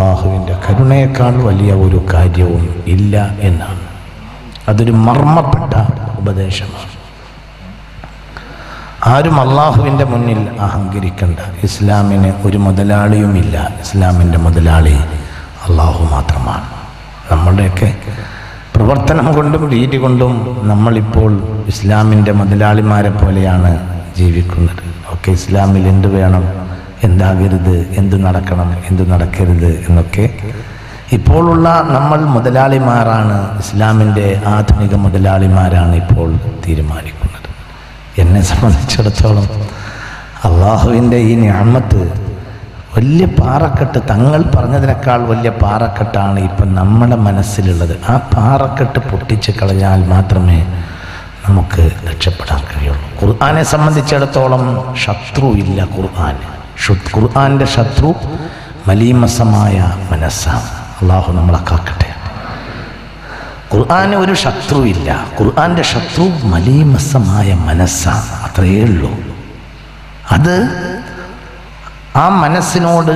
അള്ളാഹുവിന്റെ കരുണയേക്കാൾ വലിയ ഒരു കാര്യവും ഇല്ല എന്നാണ്. അതൊരു മർമ്മപ്പെട്ട ഉപദേശമാണ്. ആരും അള്ളാഹുവിന്റെ മുന്നിൽ അഹങ്കരിക്കണ്ട. ഇസ്ലാമിന് ഒരു മുതലാളിയുമില്ല. ഇസ്ലാമിന്റെ മുതലാളി അള്ളാഹു മാത്രമാണ്. നമ്മുടെയൊക്കെ പ്രവർത്തനം കൊണ്ടും രീതി കൊണ്ടും നമ്മളിപ്പോൾ ഇസ്ലാമിന്റെ മുതലാളിമാരെ പോലെയാണ് ജീവിക്കുന്നത്. ഒക്കെ ഇസ്ലാമിൽ എന്ത് വേണം? എന്താകരുത്? എന്ത് നടക്കണം? എന്ത് നടക്കരുത്? എന്നൊക്കെ. ഇപ്പോഴുള്ള നമ്മൾ മുതലാളിമാരാണ്. ഇസ്ലാമിന്റെ ആധുനിക മുതലാളിമാരാണ് ഇപ്പോൾ തീരുമാനിക്കുന്നത്. എന്നെ സംബന്ധിച്ചിടത്തോളം അള്ളാഹുവിന്റെ ഈ ഞാമത്ത് വലിയ പാറക്കെട്ട് തങ്ങൾ പറഞ്ഞതിനേക്കാൾ വലിയ പാറക്കെട്ടാണ് ഇപ്പം നമ്മുടെ മനസ്സിലുള്ളത്. ആ പാറക്കെട്ട് പൊട്ടിച്ച് കളഞ്ഞാൽ മാത്രമേ നമുക്ക് രക്ഷപ്പെടാൻ കഴിയുള്ളൂ. ഖുർആാനെ സംബന്ധിച്ചിടത്തോളം ശത്രു ഇല്ല ഖുർആന്റെ ശത്രു മലീമസമായ മനസ്സാണ് അള്ളാഹു നമ്മളെ കാക്കട്ടെ. ഖുർആാന് ഒരു ശത്രുവില്ല. ഖുർആന്റെ ശത്രു മലീമസമായ മനസ്സാണ് അത്രയേ ഉള്ളൂ. അത് ആ മനസ്സിനോട്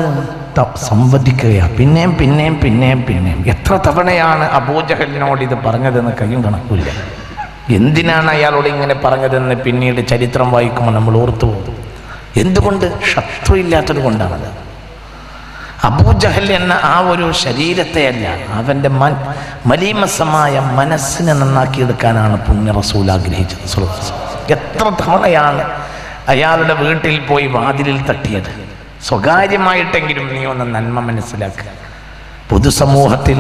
സംവദിക്കുകയാണ് പിന്നെയും പിന്നെയും പിന്നെയും പിന്നെയും. എത്ര തവണയാണ് അബൂജഹലിനോട് ഇത് പറഞ്ഞതെന്ന് കയ്യും കണക്കില്ല എന്തിനാണ് അയാളോട് ഇങ്ങനെ പറഞ്ഞതെന്ന് പിന്നീട് ചരിത്രം വായിക്കുമ്പോൾ നമ്മൾ ഓർത്തു പോകും. എന്തുകൊണ്ട്? ശത്രു ഇല്ലാത്തത് കൊണ്ടാണത്. അബൂജഹൽ എന്ന ആ ഒരു ശരീരത്തെയല്ല അവന്റെ മൻ മലീമസമായ മനസ്സിനെ നന്നാക്കിയെടുക്കാനാണ് പുണ്യ റസൂൽ ആഗ്രഹിച്ചത്. എത്ര തവണയാണ് അയാളുടെ വീട്ടിൽ പോയി വാതിലിൽ തട്ടിയത്? സ്വകാര്യമായിട്ടെങ്കിലും നീ ഒന്ന് നന്മ മനസ്സിലാക്കുക പൊതുസമൂഹത്തിൽ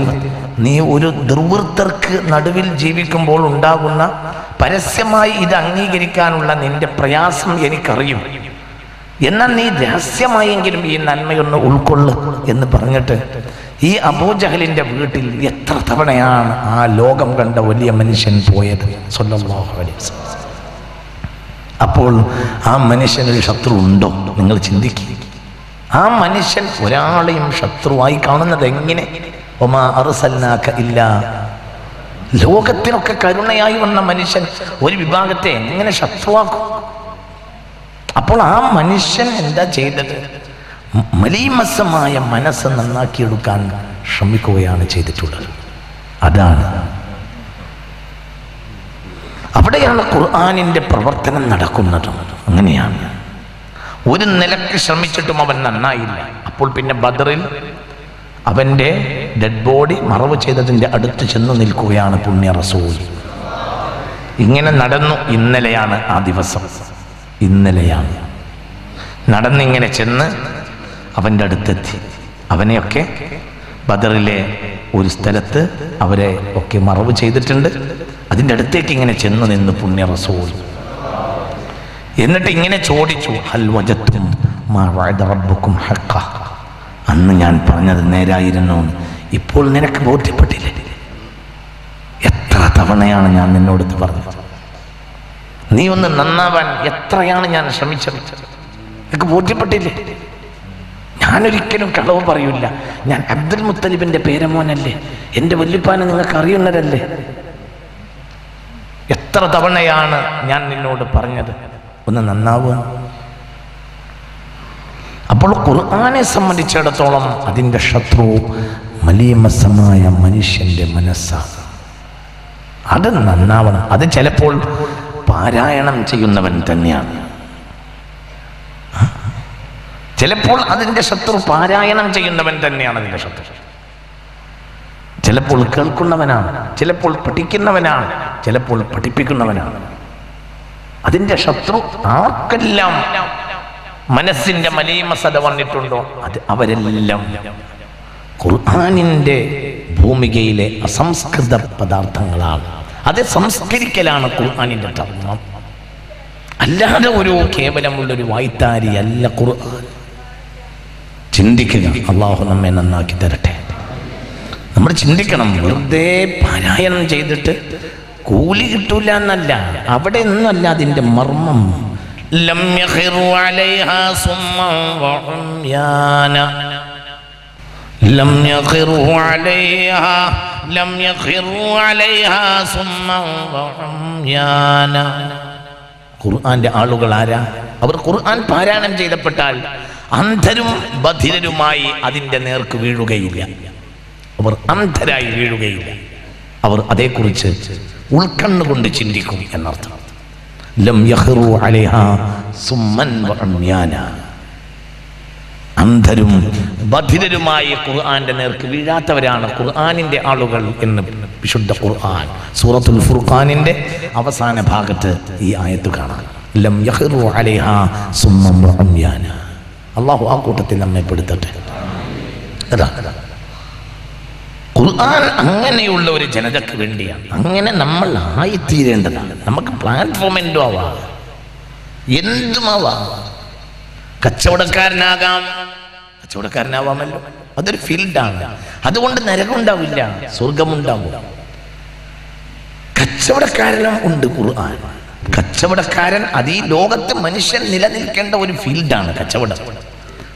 നീ ഒരു ദുർവൃത്തർക്ക് നടുവിൽ ജീവിക്കുമ്പോൾ ഉണ്ടാകുന്ന പരസ്യമായി ഇത് അംഗീകരിക്കാനുള്ള നിന്റെ പ്രയാസം എനിക്കറിയും. എന്നാൽ നീ രഹസ്യമായെങ്കിലും ഈ നന്മയൊന്ന് ഉൾക്കൊള്ളു എന്ന് പറഞ്ഞിട്ട് ഈ അബൂജഹലിന്റെ വീട്ടിൽ എത്ര തവണയാണ് ആ ലോകം കണ്ട വലിയ മനുഷ്യൻ പോയത്? അപ്പോൾ ആ മനുഷ്യനൊരു ശത്രു ഉണ്ടോ? നിങ്ങൾ ചിന്തിക്കുക ആ മനുഷ്യൻ ഒരാളെയും ശത്രുവായി കാണുന്നത് എങ്ങനെ? ഒമാ അറുസല്ലാക്ക ഇല്ല. ലോകത്തിനൊക്കെ കരുണയായി വന്ന മനുഷ്യൻ ഒരു വിഭാഗത്തെ എങ്ങനെ ശത്രുവാക്കും? അപ്പോൾ ആ മനുഷ്യൻ എന്താ ചെയ്തത്? മലീമസമായ മനസ്സ് നന്നാക്കിയെടുക്കാൻ ശ്രമിക്കുകയാണ് ചെയ്തിട്ടുള്ളത്. അതാണ്. അവിടെയാണ് ഖുർആാനിന്റെ പ്രവർത്തനം നടക്കുന്നത്. അങ്ങനെയാണ്. ഒരു നിലയ്ക്ക് ശ്രമിച്ചിട്ടും അവൻ നന്നായില്ല. അപ്പോൾ പിന്നെ ബദറിൽ അവന്റെ ഡെഡ് ബോഡി മറവ് ചെയ്തതിന്റെ അടുത്ത് ചെന്ന് നിൽക്കുകയാണ് പുണ്യ റസൂൽ. ഇങ്ങനെ നടന്നു ഇന്നലെയാണ് ആ ദിവസം. ഇന്നലെയാണ്. നടന്നിങ്ങനെ ചെന്ന് അവന്റെ അടുത്തെത്തി. അവനെയൊക്കെ ബദറിലെ ഒരു സ്ഥലത്ത് അവരെ ഒക്കെ മറവ് ചെയ്തിട്ടുണ്ട്. അതിന്റെ അടുത്തേക്ക് ഇങ്ങനെ ചെന്ന് നിന്ന് പുണ്യ റസൂൽ. എന്നിട്ട് ഇങ്ങനെ ചോദിച്ചു ഹൽ വജത്തും മാ വഅദ റബ്ബുക്കും ഹഖ അന്ന് ഞാൻ പറഞ്ഞത് നേരായിരുന്നു. ഇപ്പോൾ നിനക്ക് ബോധ്യപ്പെട്ടില്ലേ? എത്ര തവണയാണ് ഞാൻ നിന്നോട് പറഞ്ഞത്? നീ ഒന്ന് നന്നാവാൻ എത്രയാണ് ഞാൻ ശ്രമിച്ചത്? എനിക്ക് ബോധ്യപ്പെട്ടില്ലേ? ഞാനൊരിക്കലും കളവ് പറയൂല ഞാൻ അബ്ദുൽ മുത്തലിബിന്റെ പേരമോനല്ലേ? എന്റെ വല്യപ്പാനെ നിങ്ങൾക്ക് അറിയുന്നതല്ലേ എത്ര തവണയാണ് ഞാൻ നിന്നോട് പറഞ്ഞത്? ഒന്ന് നന്നാവുക അപ്പോൾ ഖുർആാനെ സംബന്ധിച്ചിടത്തോളം അതിന്റെ ശത്രു മലീമസമായ മനുഷ്യന്റെ മനസ്സാണ് അത് നന്നാവണം. അത് ചിലപ്പോൾ പാരായണം ചെയ്യുന്നവൻ തന്നെയാണ്. ചിലപ്പോൾ അതിന്റെ ശത്രു പാരായണം ചെയ്യുന്നവൻ തന്നെയാണ് അതിന്റെ ശത്രു. ചിലപ്പോൾ കേൾക്കുന്നവനാണ് ചിലപ്പോൾ പഠിക്കുന്നവനാണ് ചിലപ്പോൾ പഠിപ്പിക്കുന്നവനാണ്. അതിന്റെ ശത്രു ആർക്കെല്ലാം മനസ്സിന്റെ മലീമസത വന്നിട്ടുണ്ടോ? അത് അവരെല്ലാം. ഖുർആാനിന്റെ ഭൂമികയിലെ അസംസ്കൃത പദാർത്ഥങ്ങളാണ്. അത് സംസ്കരിക്കലാണ് ഖുർആാനിന്റെ ധർമ്മം അല്ലാതെ ഒരു കേവലമുള്ളൊരു വായ്ത്താരി അല്ല ഖുർആൻ. ചിന്തിക്കുക. അള്ളാഹു നമ്മെ നന്നാക്കി തരട്ടെ. നമ്മൾ ചിന്തിക്കണം. വെറുതെ പാരായണം ചെയ്തിട്ട് കൂലി കിട്ടൂല എന്നല്ല. അവിടെ ഒന്നല്ല അതിന്റെ മർമ്മം. ലം യഖിറു يخروا عليها അലൈഹാ സുമ്മൻ ഖുർആന്റെ ആളുകൾ ആരാ? അവർ ഖുർആൻ പാരായണം ചെയ്തപ്പെട്ടാൽ അന്ധരും ബധിരരുമായി അതിന്റെ നേർക്ക് വീഴുകയില്ല. അവർ അന്ധരായി വീഴുകയില്ല. അവർ അതേക്കുറിച്ച് ഉൾക്കണ്ണുകൊണ്ട് ചിന്തിക്കും എന്നർത്ഥം. ലം യഹ്റു അലൈഹ സുമ്മൻ അന്ധരും ബധിരരുമായി ഖുർആന്റെ നേർക്ക് വീഴാത്തവരാണ് ഖുർആാനിന്റെ ആളുകൾ എന്ന് വിശുദ്ധ ഖുർആൻ. സൂറത്തുൽ ഫുർഖാനിന്റെ അവസാന ഭാഗത്ത് ഈ ആയത്ത് കാണാം. അള്ളാഹു ആ കൂട്ടത്തിൽ നമ്മെ പെടുത്തട്ടെ. ഖുർആൻ അങ്ങനെയുള്ള ഒരു ജനതയ്ക്ക് വേണ്ടിയാണ്. അങ്ങനെ നമ്മൾ ആയിത്തീരേണ്ടതാണ്. നമുക്ക് പ്ലാറ്റ്ഫോം എന്തോ ആവാം എന്തുമാവാം കച്ചവടക്കാരനാകാം. കച്ചവടക്കാരനാവാമല്ലോ. അതൊരു ഫീൽഡാണ്. അതുകൊണ്ട് നരകമുണ്ടാവില്ല സ്വർഗമുണ്ടാവും. കച്ചവടക്കാരനും ഉണ്ട് ഖുർആൻ. കച്ചവടക്കാരൻ അത് ഈ ലോകത്ത് മനുഷ്യൻ നിലനിൽക്കേണ്ട ഒരു ഫീൽഡാണ് കച്ചവടം.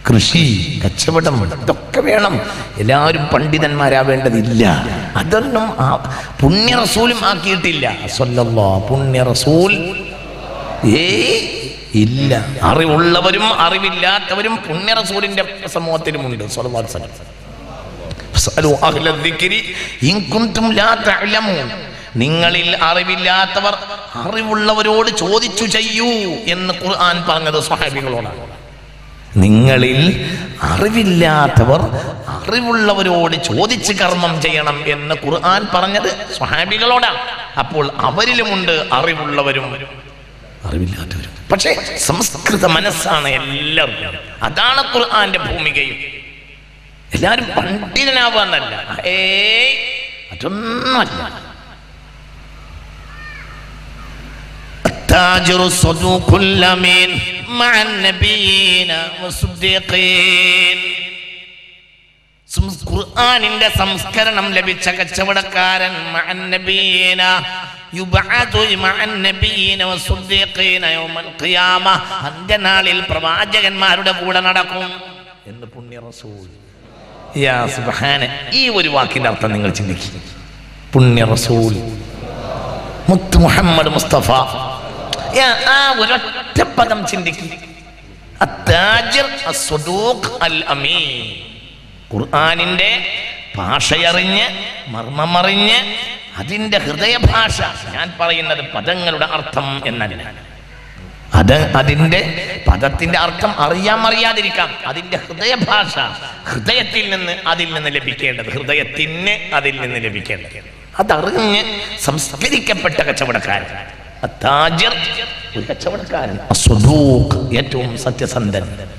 കൃഷി കച്ചവടം ഇതൊക്കെ വേണം. എല്ലാവരും പണ്ഡിതന്മാരാവേണ്ടതില്ല. അതൊന്നും ആ പുണ്യ റസൂലും ആക്കിയിട്ടില്ല. പുണ്യ റസൂൽ ഏയ് ഇല്ല. അറിവുള്ളവരും അറിവില്ലാത്തവരും പുണ്യ റസൂലിന്റെ സമൂഹത്തിലുമുണ്ട് നിങ്ങളിൽ അറിവില്ലാത്തവർ അറിവുള്ളവരോട് ചോദിച്ചു ചെയ്യൂ എന്ന് ഖുർആൻ പറഞ്ഞത് സ്വഹാബികളോടാണ്. നിങ്ങളിൽ അറിവില്ലാത്തവർ അറിവുള്ളവരോട് ചോദിച്ച് കർമ്മം ചെയ്യണം എന്ന് ഖുർആൻ പറഞ്ഞത് സ്വഹാബികളോടാണ്. അപ്പോൾ അവരിലുമുണ്ട് അറിവുള്ളവരും അറിവില്ലാത്തവരും പക്ഷേ സംസ്കൃത മനസ്സാണ് എല്ലാവർക്കും അതാണ് ഖുർആന്റെ ഭൂമികയും എല്ലാവരും പണ്ഡിതനാവാന്നല്ല ഏയ് അതൊന്നുമല്ല التاجر الصدوق الأمين مع النبيين والصديقين സം- ഖുർആനിന്റെ സംസ്കരണം ലഭിച്ച കച്ചവടക്കാരൻ മഅൻ അന്ത്യനാളിൽ പ്രവാചകന്മാരുടെ കൂടെ നടക്കും. എന്ന് പുണ്യ റസൂൽ ഈ ഒരു വാക്കിന്റെ അർത്ഥം നിങ്ങൾ ചിന്തിക്കും. പുണ്യ റസൂൽ മുത്ത് മുഹമ്മദ് മുസ്തഫ. ആ ഒരൊറ്റ പദം ചിന്തിക്കും. ഖുർആനിന്റെ ഭാഷയറിഞ്ഞ് മർമ്മമറിഞ്ഞ് അതിന്റെ ഹൃദയഭാഷ ഞാൻ പറയുന്നത് പദങ്ങളുടെ അർത്ഥം എന്നല്ല. അത് അതിന്റെ പദത്തിന്റെ അർത്ഥം അറിയാം അറിയാതിരിക്കാം. അതിന്റെ ഹൃദയഭാഷ ഹൃദയത്തിൽ നിന്ന് അതിൽ നിന്ന് ലഭിക്കേണ്ടത്. ഹൃദയത്തിന് അതിൽ നിന്ന് ലഭിക്കേണ്ടത്. അതറിഞ്ഞ് സംസ്കരിക്കപ്പെട്ട കച്ചവടക്കാരൻ. ഒരു കച്ചവടക്കാരൻ. ഏറ്റവും സത്യസന്ധൻ.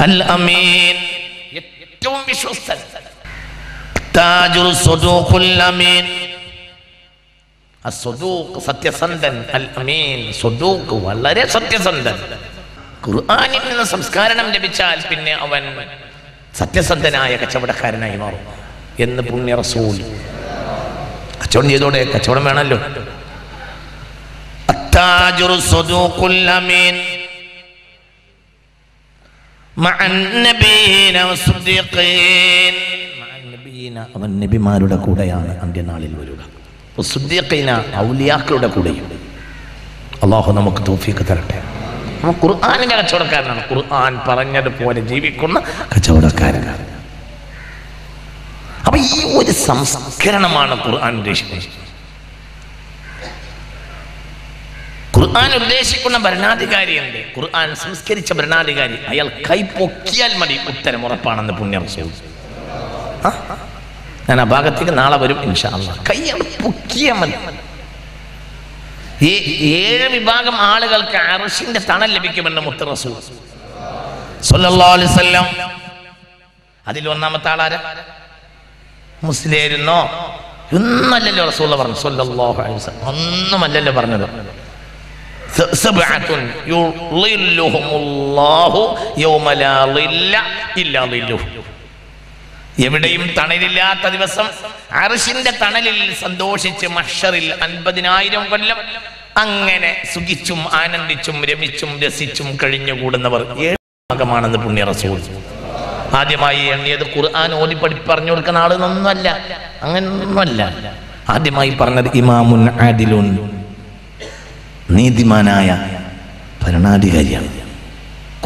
അൽ അമീൻ ഏറ്റവും വിശ്വസ്തൻ. അമീൻ. സത്യസന്ധൻ അൽ അമീൻ വളരെ സത്യസന്ധൻ. ഖുർആാനിൽ നിന്ന് സംസ്കാരം ലഭിച്ചാൽ പിന്നെ അവൻ സത്യസന്ധനായ കച്ചവടക്കാരനായി മാറും. എന്ന് പുണ്യ റസൂൽ. കച്ചവടം ചെയ്തോടെ കച്ചവടം വേണമല്ലോ. അവൻ നബിമാരുടെ കൂടെയാണ് അന്ത്യനാളിൽ വരിക. ഔലിയാക്കളുടെ കൂടെയും. അള്ളാഹു നമുക്ക് തോഫിക്ക് തരട്ടെ. നമ്മൾ ഖുർആാനിന്റെ കച്ചവടക്കാരനാണ്. ഖുർആൻ പറഞ്ഞതുപോലെ ജീവിക്കുന്ന കച്ചവടക്കാരനാണ് അപ്പൊ ഈ ഒരു സംസ്കരണമാണ് ഖുർആൻ ഉദ്ദേശിക്കുന്നത്. ഖുർആൻ ഉദ്ദേശിക്കുന്ന ഭരണാധികാരിയുണ്ട് ഖുർആൻ സംസ്കരിച്ച ഭരണാധികാരി. അയാൾ കൈ പൊക്കിയാൽ മതി. ഉത്തരം ഉറപ്പാണെന്ന് പുണ്യം ചെയ്തു? ഞാൻ ആ ഭാഗത്തേക്ക് നാളെ വരും ഇൻഷാ കയ്യാണ് പൊക്കിയാൽ മതി ഏഴ് വിഭാഗം ആളുകൾക്ക് അറിഷിന്റെ തണൽ ലഭിക്കുമെന്ന് മുത്ത റസൂൽ. സല്ലല്ലാഹു അലൈഹി വസല്ലം. അതിൽ ഒന്നാമത്തെ ആളാരാ? മുസ്ലിയായിരുന്നോ? ഒന്നല്ലല്ലോ റസൂൽ പറഞ്ഞു വസല്ലം. ഒന്നുമല്ലല്ലോ പറഞ്ഞത്. എവിടെയും തണലില്ലാത്ത ദിവസം അറിഷിന്റെ തണലിൽ സന്തോഷിച്ച് മഷറിൽ അൻപതിനായിരം കൊല്ലം അങ്ങനെ സുഖിച്ചും ആനന്ദിച്ചും രമിച്ചും രസിച്ചും കഴിഞ്ഞുകൂടുന്നവർ ഏഴ് ഭാഗമാണെന്ന് പുണ്യ റസൂൽ. ആദ്യമായി എണ്ണിയത് ഖുർആൻ ഓതി പഠി പറഞ്ഞു കൊടുക്കുന്ന ആളെന്നൊന്നുമല്ല അങ്ങനൊന്നുമല്ല. ആദ്യമായി പറഞ്ഞത് ഇമാമുൻ ആദിലുൻ. നീതിമാനായ ഭരണാധികാരിയാണ്.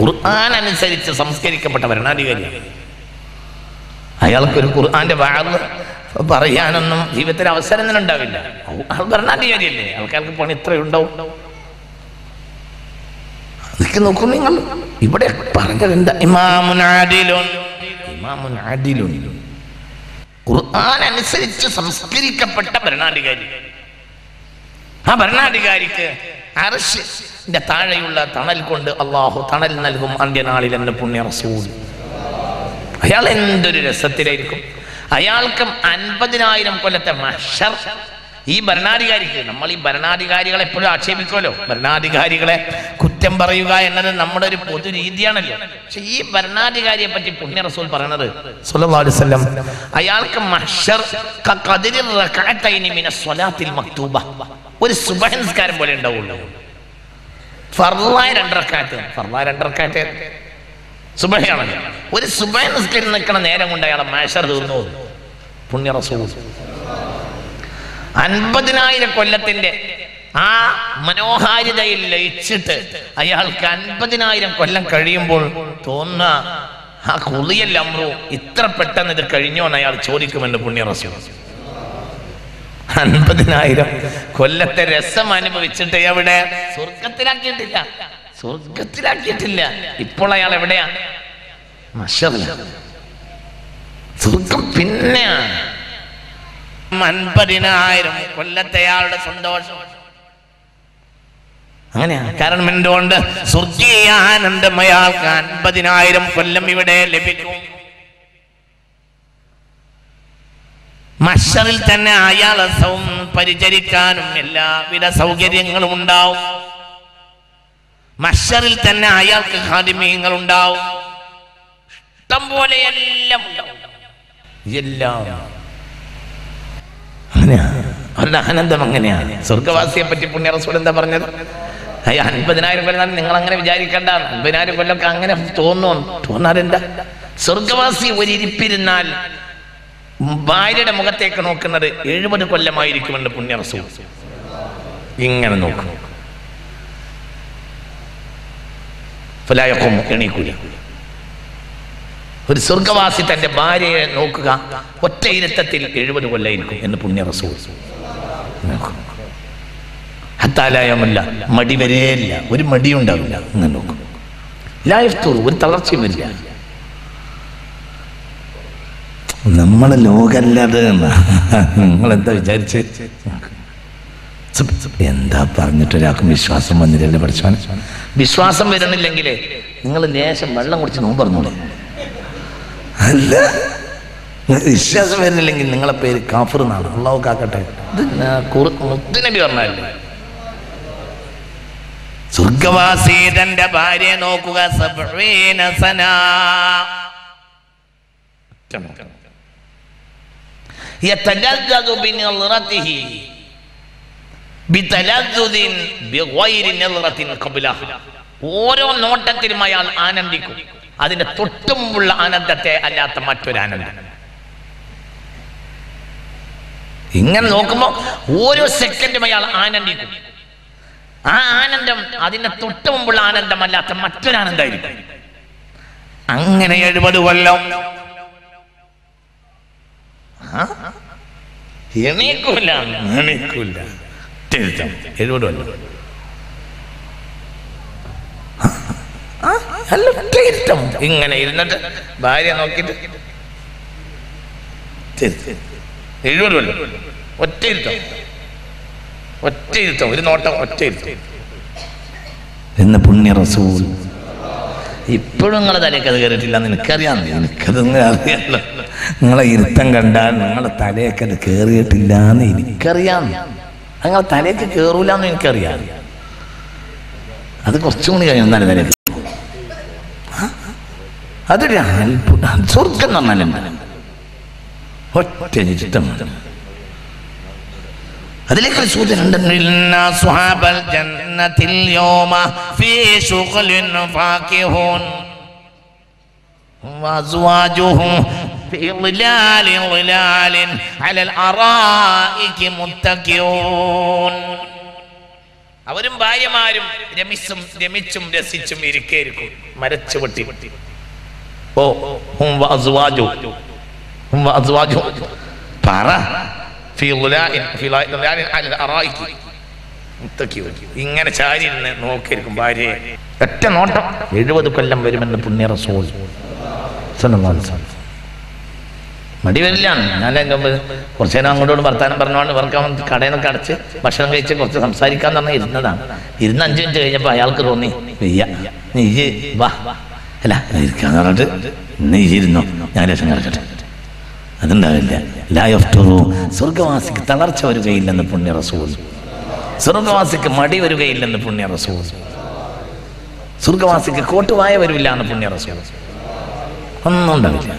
ഖുർആൻ അനുസരിച്ച് സംസ്കരിക്കപ്പെട്ട ഭരണാധികാരിയാണ്. അയാൾക്കൊരു ഖുർആാന്റെ വാഴ് പറയാനൊന്നും ജീവിതത്തിൽ അവസരം തന്നെ ഉണ്ടാവില്ല. ആൾ ഭരണാധികാരിയല്ലേ ആൾക്കാർക്ക് പണി ഇത്രയുണ്ടാവും അതൊക്കെ നോക്കൂ നിങ്ങൾ. ഇവിടെ പറഞ്ഞത് ഇമാമുൻ ആദിലുൻ. ഇമാമുൻ ആദിലുൻ. ഖുർആൻ അനുസരിച്ച് സംസ്കരിക്കപ്പെട്ട ഭരണാധികാരി. ആ ഭരണാധികാരിക്ക് അർഷിന്റെ താഴെയുള്ള തണൽ കൊണ്ട് അള്ളാഹു തണൽ നൽകും അന്ത്യനാളിൽ എന്റെ പുണ്യ റസൂൽ അയാൾ എന്തൊരു രസത്തിലായിരിക്കും? അയാൾക്ക് അൻപതിനായിരം കൊല്ലത്തെ മഷർ. ഈ ഭരണാധികാരിക്ക് നമ്മൾ ഈ ഭരണാധികാരികളെ എപ്പോഴും ആക്ഷേപിക്കുമല്ലോ. ഭരണാധികാരികളെ കുറ്റം പറയുക എന്നത് നമ്മുടെ ഒരു പൊതു രീതിയാണല്ലോ. പക്ഷെ ഈ ഭരണാധികാരിയെ പറ്റി പുണ്യ റസൂൽ പറയണത് വസല്ലം അയാൾക്ക് മക്തൂബ. ഒരു സുബഹ പോലെ ഉണ്ടാവുള്ളൂ. ഫർളായ രണ്ടറക്കാറ്റ് ഫർളായ രണ്ടരക്കാറ്റ് സുബഹയാണല്ലോ ഒരു സുബഹ നിസ്കരി നിൽക്കണ നേരം കൊണ്ട് അയാളെ മാഷർ തീർന്നു. പുണ്യ റസൂൽ. അൻപതിനായിരം കൊല്ലത്തിന്റെ ആ മനോഹാരിതയിൽ ലയിച്ചിട്ട് അയാൾക്ക് അൻപതിനായിരം കൊല്ലം കഴിയുമ്പോൾ തോന്നുന്ന ആ കുളിയൽ അമ്രു ഇത്ര പെട്ടെന്ന് ഇത് കഴിഞ്ഞോ എന്ന് അയാൾ ചോദിക്കുമെന്ന് പുണ്യ റസൂൽ. അൻപതിനായിരം കൊല്ലത്തെ രസം അനുഭവിച്ചിട്ട് എവിടെ? സ്വർഗത്തിലാക്കിയിട്ടില്ല. സ്വർഗത്തിലാക്കിയിട്ടില്ല ഇപ്പോൾ അയാൾ എവിടെയാ സ്വർഗം പിന്നെയാണ് അൻപതിനായിരം കൊല്ലത്തെ അയാളുടെ സന്തോഷം. അങ്ങനെയാ? കാരണം എന്തുകൊണ്ട്? സ്വർഗീയ ആനന്ദം അയാൾക്ക് അൻപതിനായിരം കൊല്ലം ഇവിടെ ലഭിക്കും. മഷറിൽ തന്നെ അയാളെ പരിചരിക്കാനും എല്ലാവിധ സൗകര്യങ്ങളും ഉണ്ടാവും. മഷറിൽ തന്നെ അയാൾക്ക് ഹാദിമീങ്ങൾ ഉണ്ടാവും. ഇഷ്ടം പോലെ എല്ലാം എല്ലാം. ആനന്ദം അങ്ങനെയാണ്. സ്വർഗവാസിയെ പറ്റി പുണ്യ റസൂൽ എന്താ പറഞ്ഞത്? അയ്യ അൻപതിനായിരം കൊല്ലം നിങ്ങൾ അങ്ങനെ വിചാരിക്കണ്ട അൻപതിനായിരം കൊല്ലമൊക്കെ അങ്ങനെ തോന്നുന്നു തോന്നാതെന്താ? സ്വർഗവാസി ഒരിപ്പിരുന്നാൽ ഭാര്യയുടെ മുഖത്തേക്ക് നോക്കുന്നത് എഴുപത് കൊല്ലമായിരിക്കുമെന്ന് പുണ്യ റസൂൽ. ഇങ്ങനെ നോക്കും. ഫലായക്കും എണീക്കൂല. ഒരു സ്വർഗവാസി തന്റെ ഭാര്യയെ നോക്കുക ഒറ്റ ഇരുത്തത്തിൽ എഴുപത് കൊല്ലായിരിക്കും എന്ന് പുണ്യ നോക്കും. ഹത്താലായമല്ല മടി വരെയല്ല ഒരു മടി ഉണ്ടാവില്ല അങ്ങനെ നോക്കും ലായഫ്തൂർ ഒരു തളർച്ചയും വരില്ല നമ്മളെ ലോകല്ലത് നിങ്ങൾ എന്താ വിചാരിച്ച്? എന്താ പറഞ്ഞിട്ട് ഒരാൾക്കും വിശ്വാസം വന്നില്ലല്ലേ പഠിച്ചവൻ വിശ്വാസം വരുന്നില്ലെങ്കിൽ നിങ്ങൾ ലേശം വെള്ളം കുടിച്ച് നോമ്പ് പറഞ്ഞോളൂ അല്ല വിശ്വാസം വരുന്നില്ലെങ്കിൽ നിങ്ങളെ പേര് കാഫർ എന്നാണ്. അള്ളാഹു കാക്കട്ടെ. മുത്തുനബി പറഞ്ഞല്ലേ സ്വർഗവാസി തന്റെ ഭാര്യയെ നോക്കുക സന. ഓരോ നോട്ടത്തിലും അയാൾ ആനന്ദിക്കും. അതിന്റെ തൊട്ടുമുമ്പുള്ള ആനന്ദത്തെ അല്ലാത്ത മറ്റൊരു ആനന്ദം. ഇങ്ങനെ നോക്കുമ്പോ ഓരോ സെക്കൻഡും അയാൾ ആനന്ദിക്കും. ആ ആനന്ദം അതിന്റെ തൊട്ട് മുമ്പുള്ള ആനന്ദമല്ലാത്ത മറ്റൊരു ആനന്ദമായിരിക്കും അങ്ങനെ എഴുപത് കൊല്ലം? എണീക്കൂല. എണീക്കൂല. തിരുത്തം എഴുപത് കൊല്ലം അല്ല ഇങ്ങനെ ഇരുന്നിട്ട് ഭാര്യ നോക്കിട്ട്. എഴുപത് കൊല്ലം ഒറ്റയിരുത്തം ഒറ്റയിരുത്തം ഒരു നോട്ടം ഒറ്റയിരുത്തം എന്ന എന്ന് പുണ്യ റസൂൽ. ഇപ്പോഴും നിങ്ങളെ തലയ്ക്ക് അത് കയറിയിട്ടില്ല. നിനക്കറിയാം. എനിക്കറിയാം എനിക്കത് അറിയാമല്ലോ നിങ്ങളെ ഇരുത്തം കണ്ടാൽ നിങ്ങളെ തലയൊക്കെ അത് കയറിയിട്ടില്ല എന്ന് എനിക്കറിയാം. നിങ്ങളെ തലയ്ക്ക് കയറൂല എന്ന് എനിക്കറിയാം. അത് കുറച്ചും കൂടി കഴിയും എന്നാലും തലയ്ക്ക് ആ? അതൊരു അത്ഭുതം സ്വർഗം നന്നാലും ഒറ്റ ഇരുത്തം അതിലേക്ക് ഇന്ന സ്വഹാബൽ ജന്നത്തിൽ യൗമ ഫീ ശുഗ്ലിൻ ഫാകിഹൂൻ وأزواجهم في ظلال ظلال على الأرائك متكئون അവരും ഭാര്യമാരും രമിച്ചും രമിച്ചും രസിച്ചും ഇരിക്കേരിക്കും മരച്ചുവട്ടി ഓ ഹും വഅസ്വാജു ഹും വഅസ്വാജു പറ ഫീ ളുലാഇൻ ഫീ ളുലാഇൻ അലൽ അറായികി മുത്തക്കിയൂൻ. ഇങ്ങനെ ചാരി ഇരുന്ന് നോക്കിയിരിക്കും ഭാര്യയെ ഒറ്റ നോട്ടം എഴുപത് കൊല്ലം വരുമെന്ന് പുണ്യ റസൂൽ സല്ലല്ലാഹു അലൈഹി വസല്ലം. മടി വരില്ല. ഞാൻ അതിന്റെ മുമ്പ് കുറച്ചു നേരം അങ്ങോട്ടും വർത്താനം പറഞ്ഞോണ്ട് ഇവർക്ക് അവൻ കടയിൽ നിന്നൊക്കെ അടച്ച് ഭക്ഷണം കഴിച്ച് കുറച്ച് സംസാരിക്കാൻ തന്നെ ഇരുന്നതാണ്. ഇരുന്ന് അഞ്ച് മിനിറ്റ് കഴിഞ്ഞപ്പോൾ അയാൾക്ക് തോന്നി വയ്യ നീ വാ. അല്ല ഇരിക്കാന്ന് പറഞ്ഞിട്ട് നീ ഇരുന്നു? ഞാൻ ലക്ഷം കിടക്കട്ടെ. അതുണ്ടാവില്ല ലായഫ്റ്ററു സ്വർഗവാസിക്ക് തളർച്ച വരികയില്ലെന്ന് പുണ്യ റസൂൽ. സ്വർഗവാസിക്ക് മടി വരികയില്ലെന്ന് പുണ്യ റസൂൽ. സ്വർഗവാസിക്ക് കോട്ടുവായ വരില്ല എന്ന് പുണ്യ റസൂൽ. ഒന്നും ഉണ്ടാവില്ല.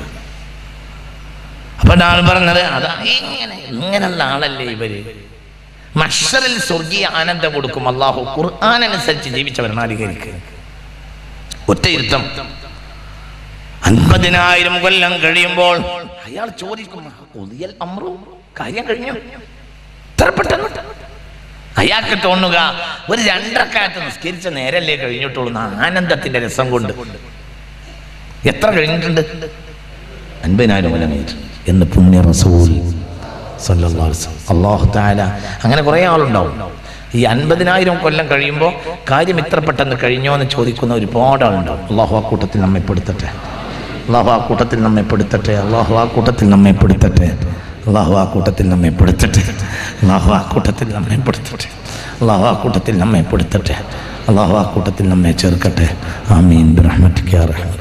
അപ്പൊ ഞാൻ പറഞ്ഞത് അതാ ഇങ്ങനെ ഇങ്ങനെയുള്ള ആളല്ലേ ഇവർ? മഷറിൽ സ്വർഗീയ ആനന്ദം കൊടുക്കും അള്ളാഹു ഖുർആൻ അനുസരിച്ച് ജീവിച്ചവർ നാലികരിക്ക് ഒറ്റയിരുത്തം അൻപതിനായിരം കൊല്ലം കഴിയുമ്പോൾ അയാൾ ചോദിക്കും "ഉദിയൽ അമ്രു കാര്യം കഴിഞ്ഞു. അയാൾക്ക് തോന്നുക ഒരു രണ്ടക്കാലത്ത് നിസ്കരിച്ച നേരല്ലേ കഴിഞ്ഞിട്ടുള്ളൂ ആനന്ദത്തിന്റെ രസം കൊണ്ട്. എത്ര കഴിഞ്ഞിട്ടുണ്ട്? അൻപതിനായിരം കൊല്ലം കഴിഞ്ഞിട്ടുണ്ട് എന്ന് പുണ്യ റസൂൽ അള്ളാഹു താല അങ്ങനെ കുറേ ആളുണ്ടാവും. ഈ അൻപതിനായിരം കൊല്ലം കഴിയുമ്പോൾ കാര്യം ഇത്ര പെട്ടെന്ന് കഴിഞ്ഞോ എന്ന് ചോദിക്കുന്ന ഒരുപാട് ആളുണ്ടാവും. അള്ളാഹു ആ കൂട്ടത്തിൽ നമ്മെ പെടുത്തട്ടെ. അള്ളാഹു ആ കൂട്ടത്തിൽ നമ്മെ പെടുത്തട്ടെ. അള്ളാഹു ആ കൂട്ടത്തിൽ നമ്മെ പെടുത്തട്ടെ. അള്ളാഹു ആ കൂട്ടത്തിൽ നമ്മെ പെടുത്തട്ടെ. അള്ളാഹു ആ കൂട്ടത്തിൽ നമ്മെ പെടുത്തട്ടെ. അള്ളാഹു ആ കൂട്ടത്തിൽ നമ്മെ പെടുത്തട്ടെ. അള്ളാഹു ആ കൂട്ടത്തിൽ നമ്മെ ചേർക്കട്ടെ. ആമീൻ. മീൻ റഹ്മത്ത്